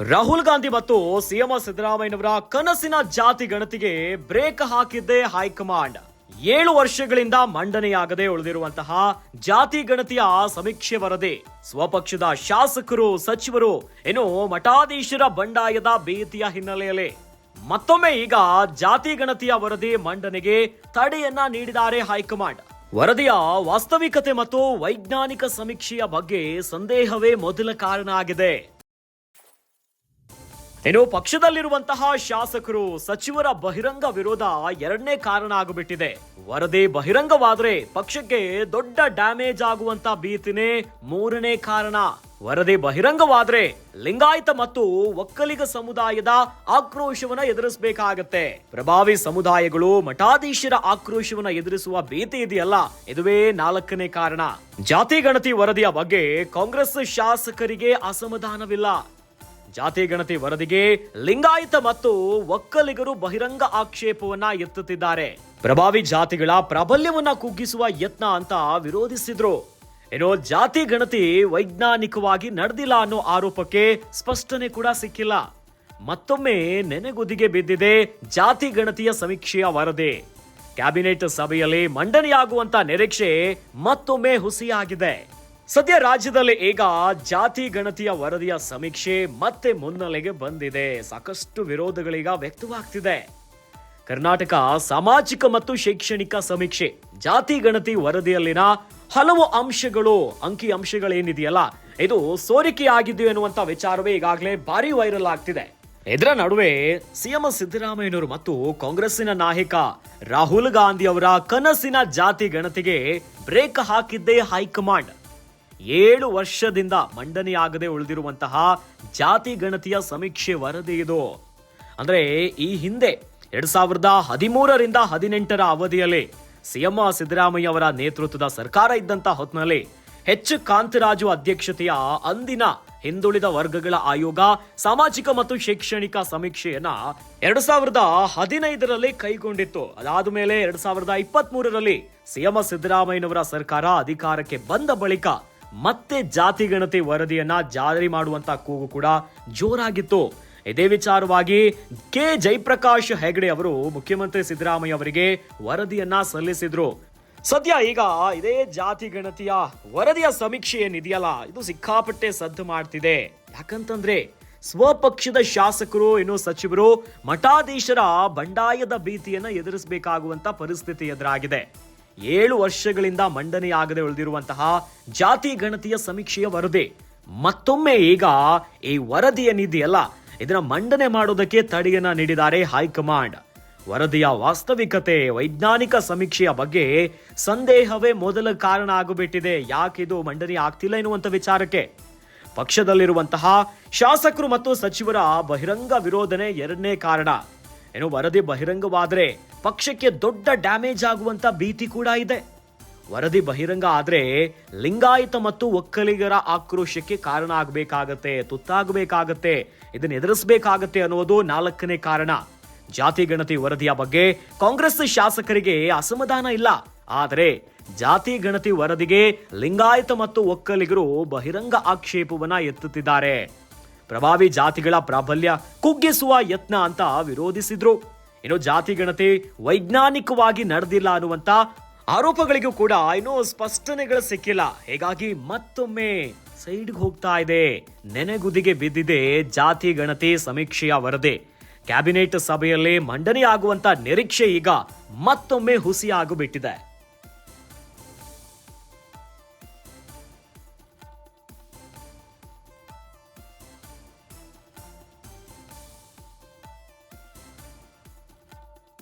ರಾಹುಲ್ ಗಾಂಧಿ ಮತ್ತು ಸಿಎಂ ಸಿದ್ದರಾಮಯ್ಯನವರ ಕನಸಿನ ಜಾತಿ ಗಣತಿಗೆ ಬ್ರೇಕ್ ಹಾಕಿದ್ದೆ ಹೈಕಮಾಂಡ್. ಏಳು ವರ್ಷಗಳಿಂದ ಮಂಡನೆಯಾಗದೆ ಉಳಿದಿರುವಂತಹ ಜಾತಿ ಗಣತಿಯ ಸಮೀಕ್ಷೆ ವರದಿ. ಸ್ವಪಕ್ಷದ ಶಾಸಕರು, ಸಚಿವರು ಏನು ಮಠಾಧೀಶರ ಬಂಡಾಯದ ಭೀತಿಯ ಹಿನ್ನೆಲೆಯಲ್ಲಿ. ಮತ್ತೊಮ್ಮೆ ಈಗ ಜಾತಿ ಗಣತಿಯ ವರದಿ ಮಂಡನೆಗೆ ತಡೆಯನ್ನ ನೀಡಿದ್ದಾರೆ ಹೈಕಮಾಂಡ್. ವರದಿಯ ವಾಸ್ತವಿಕತೆ ಮತ್ತು ವೈಜ್ಞಾನಿಕ ಸಮೀಕ್ಷೆಯ ಬಗ್ಗೆ ಸಂದೇಹವೇ ಮೊದಲ ಕಾರಣ ಆಗಿದೆ. ಇನ್ನು ಪಕ್ಷದಲ್ಲಿರುವಂತಹ ಶಾಸಕರು ಸಚಿವರ ಬಹಿರಂಗ ವಿರೋಧ ಎರಡನೇ ಕಾರಣ ಆಗಿಬಿಟ್ಟಿದೆ. ವರದಿ ಬಹಿರಂಗವಾದ್ರೆ ಪಕ್ಷಕ್ಕೆ ದೊಡ್ಡ ಡ್ಯಾಮೇಜ್ ಆಗುವಂತ ಭೀತಿನೇ ಮೂರನೇ ಕಾರಣ. ವರದಿ ಬಹಿರಂಗವಾದ್ರೆ ಲಿಂಗಾಯತ ಮತ್ತು ಒಕ್ಕಲಿಗ ಸಮುದಾಯದ ಆಕ್ರೋಶವನ್ನ ಎದುರಿಸಬೇಕಾಗತ್ತೆ. ಪ್ರಭಾವಿ ಸಮುದಾಯಗಳು ಮಠಾಧೀಶರ ಆಕ್ರೋಶವನ್ನ ಎದುರಿಸುವ ಭೀತಿ ಇದೆಯಲ್ಲ, ಇದುವೇ ನಾಲ್ಕನೇ ಕಾರಣ. ಜಾತಿ ಗಣತಿ ವರದಿಯ ಬಗ್ಗೆ ಕಾಂಗ್ರೆಸ್ ಶಾಸಕರಿಗೆ ಅಸಮಾಧಾನವಿಲ್ಲ. ಜಾತಿ ಗಣತಿ ವರದಿಗೆ ಲಿಂಗಾಯತ ಮತ್ತು ಒಕ್ಕಲಿಗರು ಬಹಿರಂಗ ಆಕ್ಷೇಪವನ್ನ ಎತ್ತುತ್ತಿದ್ದಾರೆ. ಪ್ರಭಾವಿ ಜಾತಿಗಳ ಪ್ರಾಬಲ್ಯವನ್ನ ಕುಗ್ಗಿಸುವ ಯತ್ನ ಅಂತ ವಿರೋಧಿಸಿದ್ರು. ಏನೋ ಜಾತಿ ಗಣತಿ ವೈಜ್ಞಾನಿಕವಾಗಿ ನಡೆದಿಲ್ಲ ಅನ್ನೋ ಆರೋಪಕ್ಕೆ ಸ್ಪಷ್ಟನೆ ಕೂಡ ಸಿಕ್ಕಿಲ್ಲ. ಮತ್ತೊಮ್ಮೆ ನೆನೆಗುದಿಗೆ ಬಿದ್ದಿದೆ ಜಾತಿ ಗಣತಿಯ ಸಮೀಕ್ಷೆಯ ವರದಿ. ಕ್ಯಾಬಿನೆಟ್ ಸಭೆಯಲ್ಲಿ ಮಂಡನೆಯಾಗುವಂತ ನಿರೀಕ್ಷೆ ಮತ್ತೊಮ್ಮೆ ಹುಸಿಯಾಗಿದೆ. ಸದ್ಯ ರಾಜ್ಯದಲ್ಲಿ ಈಗ ಜಾತಿ ಗಣತಿಯ ವರದಿಯ ಸಮೀಕ್ಷೆ ಮತ್ತೆ ಮುನ್ನೆಲೆಗೆ ಬಂದಿದೆ. ಸಾಕಷ್ಟು ವಿರೋಧಗಳೀಗ ವ್ಯಕ್ತವಾಗ್ತಿದೆ. ಕರ್ನಾಟಕ ಸಾಮಾಜಿಕ ಮತ್ತು ಶೈಕ್ಷಣಿಕ ಸಮೀಕ್ಷೆ, ಜಾತಿ ಗಣತಿ ವರದಿಯಲ್ಲಿನ ಹಲವು ಅಂಶಗಳು, ಅಂಕಿ ಅಂಶಗಳೇನಿದೆಯಲ್ಲ, ಇದು ಸೋರಿಕೆಯಾಗಿದ್ದು ಎನ್ನುವಂತ ವಿಚಾರವೇ ಈಗಾಗಲೇ ಭಾರಿ ವೈರಲ್ ಆಗ್ತಿದೆ. ಇದರ ನಡುವೆ ಸಿಎಂ ಸಿದ್ದರಾಮಯ್ಯನವರು ಮತ್ತು ಕಾಂಗ್ರೆಸ್ಸಿನ ನಾಯಕ ರಾಹುಲ್ ಗಾಂಧಿ ಅವರ ಕನಸಿನ ಜಾತಿ ಗಣತಿಗೆ ಬ್ರೇಕ್ ಹಾಕಿದ್ದೇ ಹೈಕಮಾಂಡ್. ಏಳು ವರ್ಷದಿಂದ ಮಂಡನೆಯಾಗದೆ ಉಳಿದಿರುವಂತಹ ಜಾತಿ ಗಣತಿಯ ಸಮೀಕ್ಷೆ ವರದಿ ಇದು. ಅಂದ್ರೆ ಈ ಹಿಂದೆ ಎರಡ್ ಸಾವಿರದ ಹದಿಮೂರರಿಂದ ಹದಿನೆಂಟರ ಅವಧಿಯಲ್ಲಿ ಸಿಎಂ ಸಿದ್ದರಾಮಯ್ಯ ಅವರ ನೇತೃತ್ವದ ಸರ್ಕಾರ ಇದ್ದಂತ ಹೊತ್ತಿನಲ್ಲಿ ಎಚ್ ಕಾಂತರಾಜು ಅಧ್ಯಕ್ಷತೆಯ ಅಂದಿನ ಹಿಂದುಳಿದ ವರ್ಗಗಳ ಆಯೋಗ ಸಾಮಾಜಿಕ ಮತ್ತು ಶೈಕ್ಷಣಿಕ ಸಮೀಕ್ಷೆಯನ್ನ ಎರಡ್ ಸಾವಿರದ ಹದಿನೈದರಲ್ಲಿ ಕೈಗೊಂಡಿತ್ತು. ಅದಾದ ಮೇಲೆ ಎರಡ್ ಸಾವಿರದ ಇಪ್ಪತ್ತ್ ಮೂರರಲ್ಲಿ ಸಿಎಂ ಸಿದ್ದರಾಮಯ್ಯನವರ ಸರ್ಕಾರ ಅಧಿಕಾರಕ್ಕೆ ಬಂದ ಬಳಿಕ ಮತ್ತೆ ಜಾತಿ ಗಣತಿ ವರದಿಯನ್ನ ಜಾರಿ ಮಾಡುವಂತ ಕೂಗು ಕೂಡ ಜೋರಾಗಿತ್ತು. ಇದೇ ವಿಚಾರವಾಗಿ ಕೆ ಜಯಪ್ರಕಾಶ್ ಹೆಗಡೆ ಅವರು ಮುಖ್ಯಮಂತ್ರಿ ಸಿದ್ದರಾಮಯ್ಯ ಅವರಿಗೆ ವರದಿಯನ್ನ ಸಲ್ಲಿಸಿದ್ರು. ಸದ್ಯ ಈಗ ಇದೇ ಜಾತಿ ಗಣತಿಯ ವರದಿಯ ಸಮೀಕ್ಷೆ ಏನಿದೆಯಲ್ಲ ಇದು ಸಿಕ್ಕಾಪಟ್ಟೆ ಸದ್ದು ಮಾಡ್ತಿದೆ. ಯಾಕಂತಂದ್ರೆ ಸ್ವಪಕ್ಷದ ಶಾಸಕರು, ಇನ್ನು ಸಚಿವರು ಮಠಾಧೀಶರ ಬಂಡಾಯದ ಭೀತಿಯನ್ನ ಎದುರಿಸಬೇಕಾಗುವಂತ ಪರಿಸ್ಥಿತಿ ಎದುರಾಗಿದೆ. ಏಳು ವರ್ಷಗಳಿಂದ ಮಂಡನೆಯಾಗದೆ ಉಳಿದಿರುವಂತಹ ಜಾತಿ ಗಣತಿಯ ಸಮೀಕ್ಷೆಯ ವರದಿ. ಮತ್ತೊಮ್ಮೆ ಈಗ ಈ ವರದಿಯ ನಿಧಿಯಲ್ಲ ಇದನ್ನ ಮಂಡನೆ ಮಾಡೋದಕ್ಕೆ ತಡೆಯನ್ನ ನೀಡಿದ್ದಾರೆ ಹೈಕಮಾಂಡ್. ವರದಿಯ ವಾಸ್ತವಿಕತೆ, ವೈಜ್ಞಾನಿಕ ಸಮೀಕ್ಷೆಯ ಬಗ್ಗೆ ಸಂದೇಹವೇ ಮೊದಲ ಕಾರಣ ಆಗಿಬಿಟ್ಟಿದೆ. ಯಾಕಿದು ಮಂಡನೆ ಆಗ್ತಿಲ್ಲ ಎನ್ನುವಂಥ ವಿಚಾರಕ್ಕೆ. ಪಕ್ಷದಲ್ಲಿರುವಂತಹ ಶಾಸಕರು ಮತ್ತು ಸಚಿವರ ಬಹಿರಂಗ ವಿರೋಧನೆ ಎರಡನೇ ಕಾರಣ. ಏನು ವರದಿ ಬಹಿರಂಗವಾದರೆ ಪಕ್ಷಕ್ಕೆ ದೊಡ್ಡ ಡ್ಯಾಮೇಜ್ ಆಗುವಂತ ಭೀತಿ ಕೂಡ ಇದೆ. ವರದಿ ಬಹಿರಂಗ ಆದರೆ ಲಿಂಗಾಯತ ಮತ್ತು ಒಕ್ಕಲಿಗರ ಆಕ್ರೋಶಕ್ಕೆ ಕಾರಣ ಆಗಬೇಕಾಗತ್ತೆ, ತುತ್ತಾಗಬೇಕಾಗತ್ತೆ, ಇದನ್ನು ಎದುರಿಸಬೇಕಾಗತ್ತೆ ಅನ್ನೋದು ನಾಲ್ಕನೇ ಕಾರಣ. ಜಾತಿ ಗಣತಿ ವರದಿಯ ಬಗ್ಗೆ ಕಾಂಗ್ರೆಸ್ ಶಾಸಕರಿಗೆ ಅಸಮಾಧಾನ ಇಲ್ಲ. ಆದರೆ ಜಾತಿ ಗಣತಿ ವರದಿಗೆ ಲಿಂಗಾಯತ ಮತ್ತು ಒಕ್ಕಲಿಗರು ಬಹಿರಂಗ ಆಕ್ಷೇಪವನ್ನ ಎತ್ತುತ್ತಿದ್ದಾರೆ. ಪ್ರಭಾವಿ ಜಾತಿಗಳ ಪ್ರಾಬಲ್ಯ ಕುಗ್ಗಿಸುವ ಯತ್ನ ಅಂತ ವಿರೋಧಿಸಿದ್ರು. ಇನ್ನು ಜಾತಿ ಗಣತಿ ವೈಜ್ಞಾನಿಕವಾಗಿ ನಡೆದಿಲ್ಲ ಅನ್ನುವಂತ ಆರೋಪಗಳಿಗೂ ಕೂಡ ಇನ್ನೂ ಸ್ಪಷ್ಟನೆಗಳು ಸಿಕ್ಕಿಲ್ಲ. ಹೀಗಾಗಿ ಮತ್ತೊಮ್ಮೆ ಸೈಡ್ಗೆ ಹೋಗ್ತಾ ಇದೆ. ನೆನೆಗುದಿಗೆ ಬಿದ್ದಿದೆ ಜಾತಿ ಗಣತಿ ಸಮೀಕ್ಷೆಯ ವರದಿ. ಕ್ಯಾಬಿನೆಟ್ ಸಭೆಯಲ್ಲಿ ಮಂಡನೆಯಾಗುವಂತ ನಿರೀಕ್ಷೆ ಈಗ ಮತ್ತೊಮ್ಮೆ ಹುಸಿಯಾಗಿಬಿಟ್ಟಿದೆ.